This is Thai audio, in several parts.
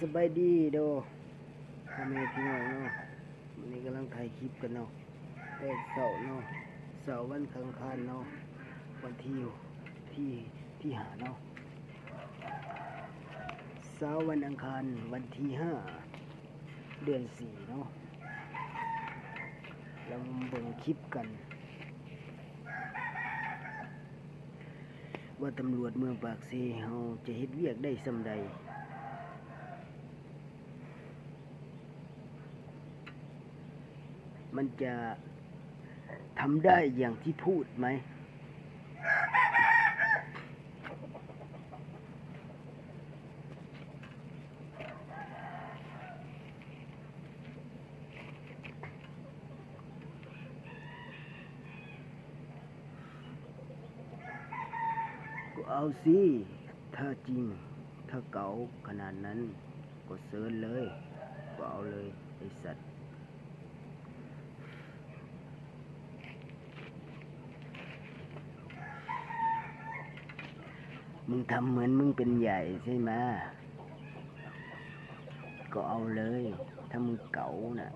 สบายดีโดพ่อแม่พี่น้องเนาะวันนี้กำลังถ่ายคลิปกันเนาะแต่เสาเนาะเสาร์วันคังคารเนาะวันที่ที่ที่หาเนาะเสาร์วันอังคารวันที่ห้าเดือนสี่เนาะเรามาเบิ่งคลิปกัน ว่าตำรวจเมืองปากเซเฮาจะเฮ็ดเวียกได้สำใด มันจะทำได้อย่างที่พูดไหม ก็เอาสิถ้าจริง ถ้าเก๋าขนาดนั้น ก็เซิร์นเลย ก็เอาเลย ไอสัตว์ มึงทำเหมือนมึงเป็นใหญ่ใช่ไหมก็เอาเลย ถ้ามึงเก๋าน่ะ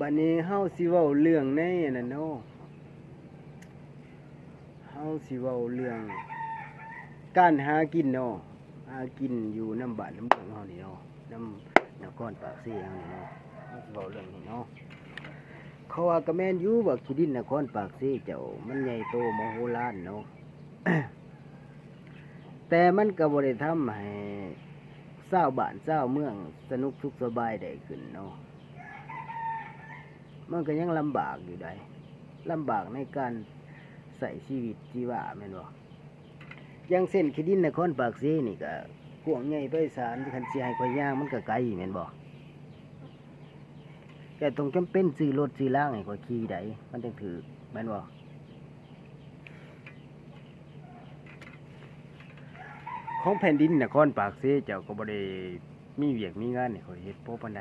บัดนี้เฮาสิเว้าเรื่องในอันนั้นเนาะเฮาสิเว้าเรื่อง การหากินเนาะหากินอยู่น้ำบานน้ำเมืองเฮานี่เนาะน้ำนครปากเสียเฮานี่เนาะเฮาสิเว้าเรื่องนี้เนาะเขาว่าก็แม่นอยู่ว่าขี้ดินนครปากเสียเจ้ามันใหญ่โตมโหฬารเนาะแต่มันก็บ่ได้ทำให้ชาวบ้านชาวเมืองสนุกสุขสบายได้ขึ้นเนาะ มันก็ยังลำบากอยู่ได้ลำบากในการใส่ชีวิตชีวาแม่นบ่อยังเส้นขีดินนครปากซีนี่ก็กวางใหญ่ไปสารคันเสิให้ข่อยย่างมันก็ไกลแม่นบ่แต่ต้องจำเป็นซื้อรถซื้อล่างให้ข่อยขี่ได้มันจังถือแม่นบ่ของแผ่นดินนครปากซีเจ้าก็บ่ได้มีเวียกมีงานให้ข่อยเฮ็ดเพราะปานใด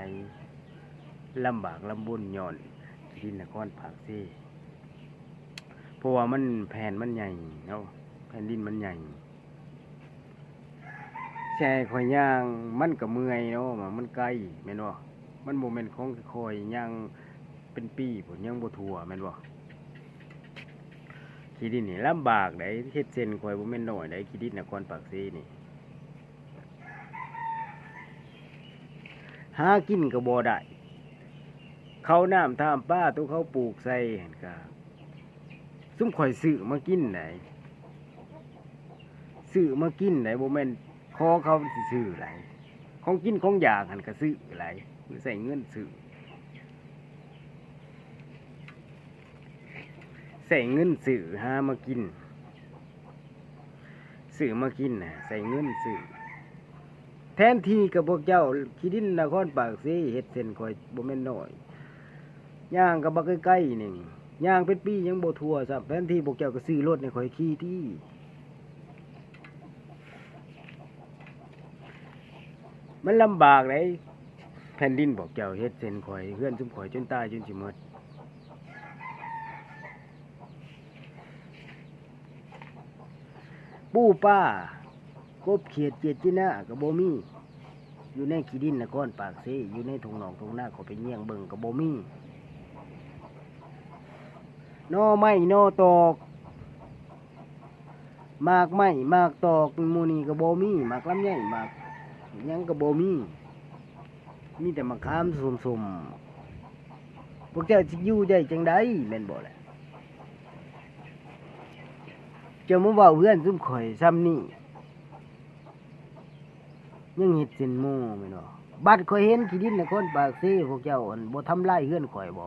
ลำบากลำบุญย้อน ที่ดินนครผากซีเพราะว่ามันแผ่นมันใหญ่เนาะแผ่นดินมันใหญ่แช่ข่อยย่างมันก็เมื่อยเนาะมันไกลแม่นบ่มันโมเมนต์ของข่อยย่างเป็นปีผมยังบ่ทั่วแม่นบ่ขี้ดินนี่ลำบากได้เฮ็ดเส้นข่อยบ่แม่นน้อยได้ขี้ดินนครปากซีนี่หากินก็บ่ได้ เขาน้ำทามป้าตัวเขาปลูกใส่เหั่นก็ซุ่มข่อยซื้อมากินไหนซื้อมากินไหนบ่แมนคอเขาสิซื้อไหลของกินของอยากหันก็ซื้อไหลใส่เงินซื้อใส่เงินซื้อหามากินซื้อมากินน่ะใส่เงินซื้อแทนที่กับพวกเจ้าขี้ดินนครปากซีเฮ็ดเส้นข่อยบ่แม่นน้อย ย่างกับบักใกล้ๆนี่ย่างเป็นปียังโบทั่วซับแทนที่พวกเจ้าก็ซื้อรถให้ข่อยขี่ที่มันลำบากเลยแผ่นดินบอกเจ้าเฮ็ดเส้นข่อยเฮือนซุ่มข่อยจนตายจนสิหมดปู่ป้ากบเขียดเจ็ดจีน่ากับโบมี่อยู่ในขี้ดินนครปากเซอยู่ในทงหนองทงหน้าเขาไปเยี่ยงเบิงกับโบมีห นอไม้หนอตอกมากไม้มากตอกมูนีกับโบมีมากลำไยหมากยังกับโบมีมีแต่มะขามสมๆพวกเจ้าสิอยู่ได้จังไดแม่นบ่แหละเจ้ามาเว้าเพื่อนซุ่มข่อยซ้ำนี่ยังเห็ดเส้นมูแม่นบ่บัดข่อยเห็นขี้ดินในคนปากซีพวกเจ้าบนบ่ทำลายเฮือนข่อยบ่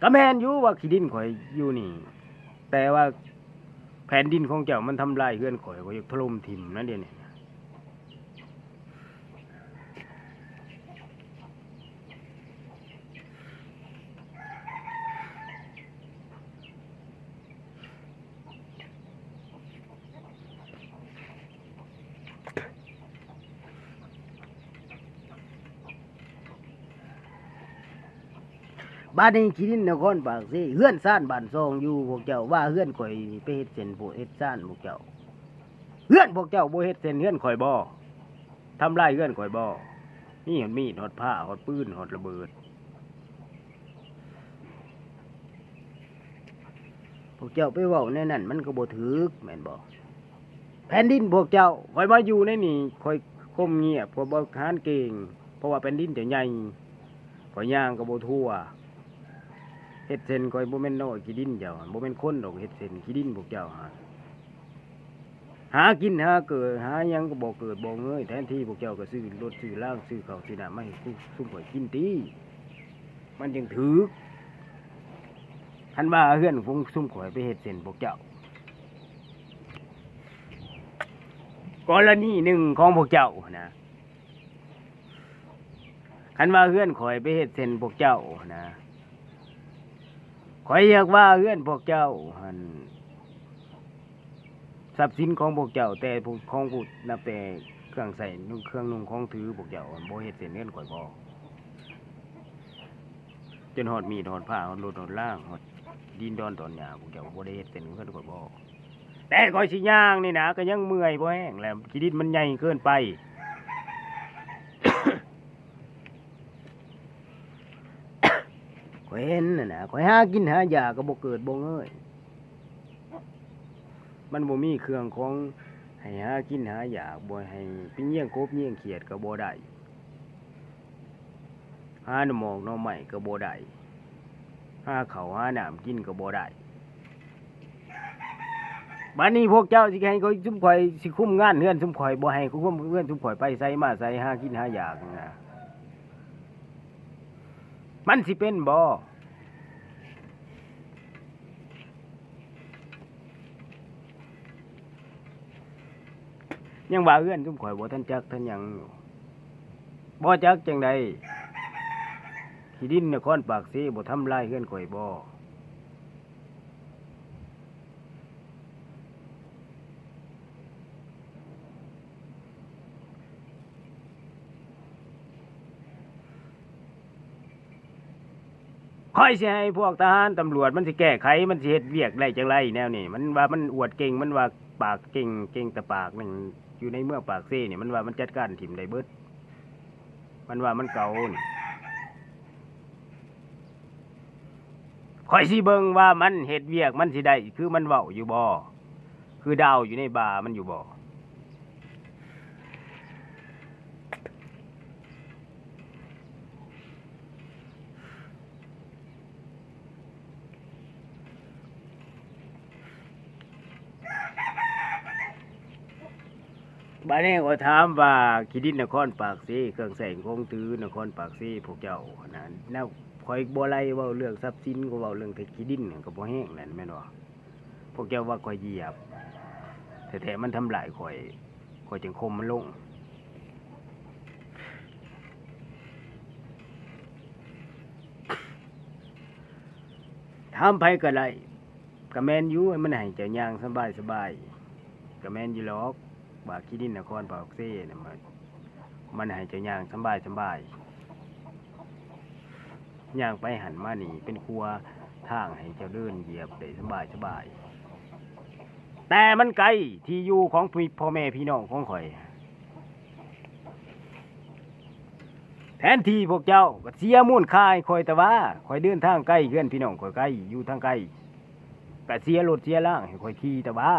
ก็แม่นอยู่ว่าขี้ดินข่อยอยู่นี่ แต่ว่าแผ่นดินของเจ้ามันทำลายเฮือนข่อยข่อยอยากถล่มถิ่มนั่นเดียวนี่ บ้านนี้ขี้ดินนครปากซีเฮือนซ่านบ้านซองอยู่พวกเจ้าว่าเฮือนข่อยไปเฮ็ดเส้นโพเฮ็ดซ่านพวกเจ้าเฮือนพวกเจ้าบ่เฮ็ดเส้นเฮือนข่อยบ่ทำลายเฮือนข่อยบ่นี่หดมีดหดผ้าหอดปืนหอดระเบิดพวกเจ้าไปว้าในนั้นมันก็บ่ถึกแม่นบ่แผ่นดินพวกเจ้าข่อยมาอยู่ในนี่ข่อยคมเงียบข่อยบ่ค้านเก่ง เพราะว่าแผ่นดินจะใหญ่ข่อยย่างก็บ่ทั่ว เฮ็ดเส้นข่อยบ่แม่นน้อยขี้ดินเจ้าหั่นบ่แม่นคนดอกเฮ็ดเส้นขี้ดินพวกเจ้าหั่นหากินหาเกิดหายังก็บ่เกิดบ่เงยแทนที่พวกเจ้าก็ซื้อรถซื้อล่างซื้อเขาซื้อหน้ำมาให้ซุซุ่มข่อยกินติมันจึงถึกคันว่าเฮื่อนฟงซุ่มข่อยไปเฮ็ดเส้นพวกเจ้ากรณีหนึ่งของพวกเจ้านะคันว่าเฮื่อนข่อยไปเฮ็ดเส้นพวกเจ้านะ ข่อยอยากว่าเฮือนพวกเจ้าหันทรัพย์สินของพวกเจ้า แต่พวกของพวกนับแต่เครื่องใส่นุ่งเครื่องนุ่งของถือพวกเจ้าบ่เฮ็ดเส้นเฮือนข่อยบ่จนหอดมีดหอดผ้าหอดรถหอดล่างหอดดินดอนตอนหยาพวกเจ้าบ่ได้เฮ็ดเป็นเพิ่นก็บ่แต่คอยสิย่างนี่นะก็ยังเมื่อยบ่แห้งแล้วขี้ดินมันใหญ่เกินไป ข่อยเห็นน่ะนะข่อยหากินหายาก็บ่เกิดบ่เงยมันบ่มีเครื่องของให้หากินหายาบ่ให้เป็นเยี่ยงกบเยี่ยงเขียดก็บ่ได้หาหนมอกหน่อไม้ก็บ่ได้หาเขาหาน้ำกินก็บ่ได้บัดนี้พวกเจ้าสิให้เขาซุ่มข่อยสิคุ้มงานเฮือนซุ่มข่อยบ่ให้คุ้มเฮือนซุ่มข่อยไปใส่มาใส่หากินหาอยากนะ มันสิเป็นบ่ยังว่าเฮือนซุ่มข่อยบ่ท่านจักท่านยังอยู่บ่จักจังใดที่ดินนครปากซีบ่ทำลายเฮือนข่อยบ่ ค่อยสิให้พวกทหารตำรวจมันสิแก้ไขมันสิเฮ็ดเวียกได้จังไรแนวนี้มันว่ามันอวดเก่งมันว่าปากเก่งเก่งแต่ปากนึงอยู่ในเมืองปากซีนี่มันว่ามันจัดการถิ่มได้เบิดมันว่ามันเก่านี่คอยสิเบิ่งว่ามันเฮ็ดเวียกมันสิได้คือมันเว้าอยู่บ่คือดาวอยู่ในบามันอยู่บ่ บาดนี้ก็ถามว่าขีดินนครปากซีเครื่องแสงคงถือนครปากซีพวกเจ้านะแนวคอยบ่ไล่เว้าเรื่องทรัพย์สินก็เว้าเรื่องเทขี้ดินก็บ่แห้งนั่นแม่นบ่พวกเจ้าว่าคอยเหยียบแต่แท้ๆมันทำลายคอยคอยจึงคมมันลงทำไปก็ได้ก็แมนยูให้มันให้เจ้ายางสบายสบายก็แมนยู่หรอก ว่าขี้ดินนครปากเซ่น่ะมันมันให้เจ้าย่างสบายสบายย่างไปหันมาหนีเป็นครัวทางให้เจ้าเดินเหยียบได้สบายสบาย แต่มันไกลที่อยู่ของพี่พ่อแม่พี่น้องของข่อย แทนที่พวกเจ้าก็เสียมูลค่าให้ข่อยแต่ว่าข่อยเดินทางไกลเพื่อนพี่น้องข่อยไกลอยู่ทางไกลก็เสียรถเสียล่างให้ข่อยขี่แต่ว่า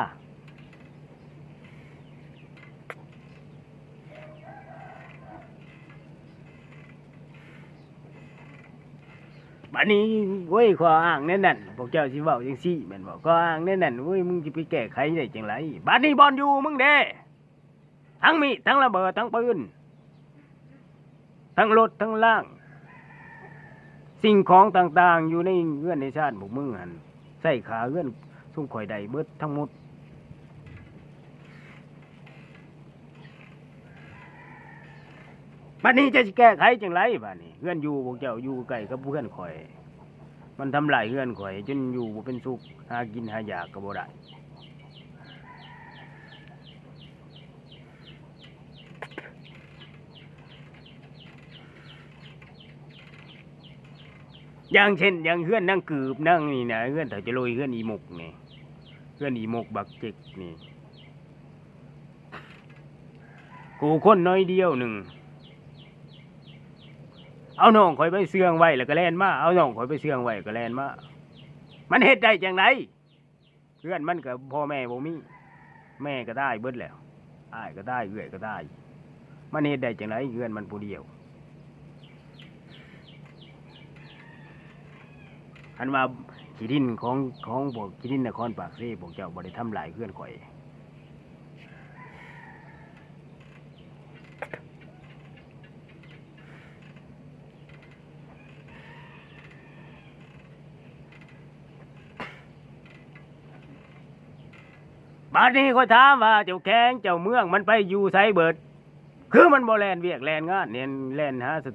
บัดนี้เว้ยข้ออ้างแน่นั่นพวกเจ้าสิเว้าจังซี่แม่นบ่ข้ออ้างแน่นั่นเว้ยมึงสิไปแก้ไขได้จังไรบัดนี้บอลอยู่มึงเด้ทั้งมีดทั้งระเบิดทั้งปืนทั้งรถทั้งล่าง สิ่งของต่างๆ อยู่ในเงื่อนในชาติพวกมึงหันใส่ขาเงื่อนซุ่มข่อยใดเบิดทั้งหมด บัดนี้จะสิแก้ไขจังไรบัดนี้เงื่อนอยู่พวกเจ้าอยู่ใกล้กับเพื่อนข่อย มันทำลายเงื่อนข่อย จนอยู่บ่เป็นสุขหากินหาอยากก็บ่ได้อย่างเช่นอย่างเพื่อนนั่งกืบนั่งนี่นะเพื่อนถ้าจะโรยเพื่อนอีหมกนี่เพื่อนอีหมกบักเจ็กนี่กูคนน้อยเดียวหนึ่ง เอาน้องข่อยไปเสื่องไว้แล้วก็แล่นมาเอาน้องข่อยไปเสื่องไว้ก็แล่นมามันเฮ็ดได้จังไดเพื่อนมันกับพ่อแม่บ่มีแม่ก็ได้เบิดแล้วอ้ายก็ได้เอื้อยก็ได้ มันเฮ็ดได้จังไดเพื่อนมันผู้เดียวคันว่าขีดินของของพวกขีดินนครปากเซ่พวกเจ้าบ่ได้ทำลายเพื่อนข่อย บัดนี้ก็ถามว่าเจ้าแข้งเจ้าเมืองมันไปอยู่ไสเบิด คือมันบ่แลนเวียกแลนงานเนี่ยแลนหาส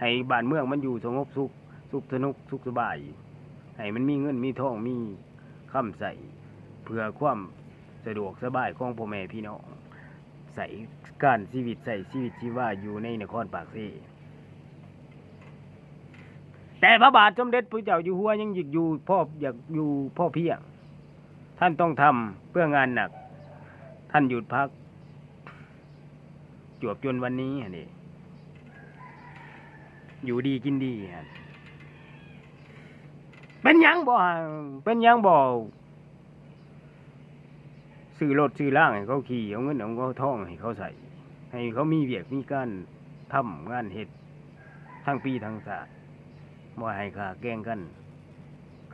ให้บ้านเมืองมันอยู่สงบสุขสุขสนุกสุขสบายให้มันมีเงินมีทองมีคำใส่เพื่อความสะดวกสบายของพ่อแม่พี่น้องใส่การชีวิตใส่ชีวิตชีว่าอยู่ในนครปากซ่แต่พระบาทสมเด็จพระเจ้าอยู่หัวยังอยากอยู่พ่ออยากอยู่พ่อเพียง ท่านต้องทำเพื่องานหนัก ท่านหยุดพัก จวบจนวันนี้นี่อยู่ดีกินดี เป็นยังบ่ เป็นยังบ่ซื้อรถซื้อล่างให้เขาขี่เอาเงินเอาเขาท่องให้เขาใส่ ให้เขามีเวียกมีการทำงานเห็ดทั้งปีทั้งศาสตร์บ่ให้ขาแกงกัน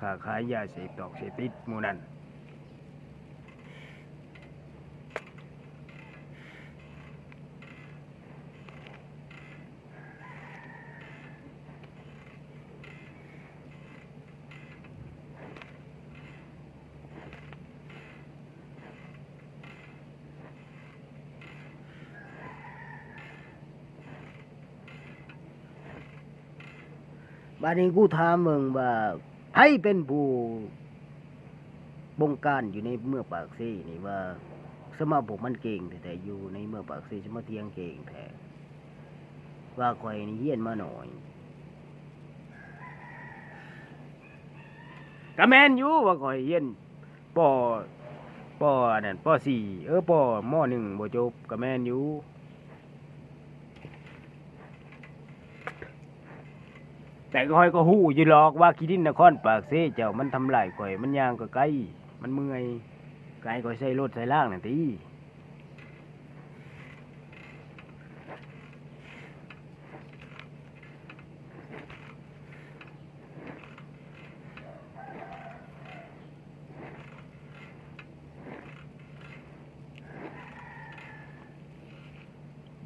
ขาขายยาเสพตอกเสพติดมูนั้น บัดนี้กูถามมึงว่าไผเป็นผู้บงการอยู่ในเมืองปากซีนี่ว่าสมาผมมันเก่งแต่แต่อยู่ในเมืองปากซี่สมาเทียงเก่งแท้ว่าข่อยนี่เฮียนมาหน่อยก็แมนอยู่ว่าข่อยเรียนปอปอนั่นปอสี่เออปอมอหนึ่งบ่จบก็แมนอยู่ แต่ก็ข่อยก็ฮู้อยู่หรอกว่าขี้ดินนครปากเสเจ้ามันทำลายข่อยมันย่างก็ไกลมันเมื่อยไกลข่อยใส่รถใส่ล่างนั่นติ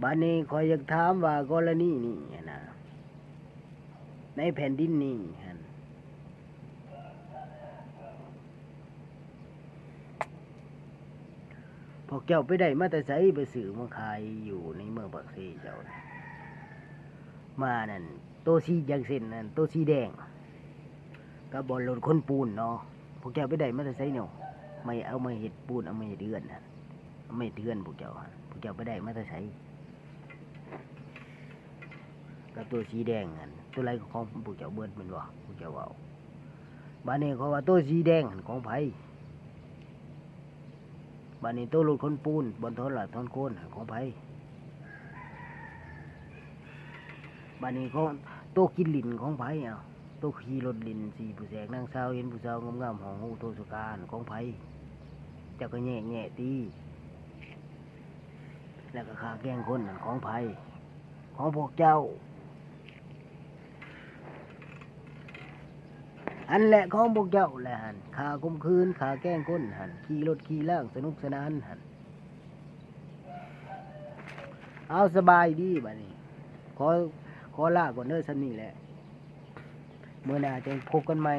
บัดนี้ข่อยอยากถามว่ากรณีนี้นะ ในแผ่นดินนี้หั่นพวกเจ้าไปได้มาแต่ไสไปสื่อมาขายอยู่ในเมืองปากซีเจ้านะมานั่นโตวสีอย่างเส้นนั่นโตวสีแดงกับอลรถคนปูนเนาะพวกเจ้าไปได้มาแต่ไสเนาะไม่เอามาเห็ดปูนเอามาเห็ดเดือนนะเอามาเห็ดเดือนพวกเจ้าพวกเจ้าไปได้มาแต่ไส กับตัวสีแดงอันตัวไรของผู้เจ้าเบิดมันวะผู้เจ้าเอาบ้านนี้เขาว่าตัวสีแดงอันของไผ่บ้านนี้ตัวรถคนปูนบนทนหลัทนโคนอันของไผ่บ้านนี้เขาตัวกินลินของไผ่เอาตัวขี่รถลินสีผู้แสกนางสาเห็นผู้สาวงามๆของหูโทสุการของไผ่เจ้าก็แง่แง่ตีแล้วก็ขาแกล้งคนอันของไผ่ของพวกเจ้า อันแหละของพวกเจ้าแหละหันขาคมคืนขาแกล้งก้นหันขี่รถขี่ล่างสนุกสนานหันเอาสบายดีบ้านี้ขอขอลาก่อนเด้อสันนี่แหละเมื่อหน้าจะพบกันใหม่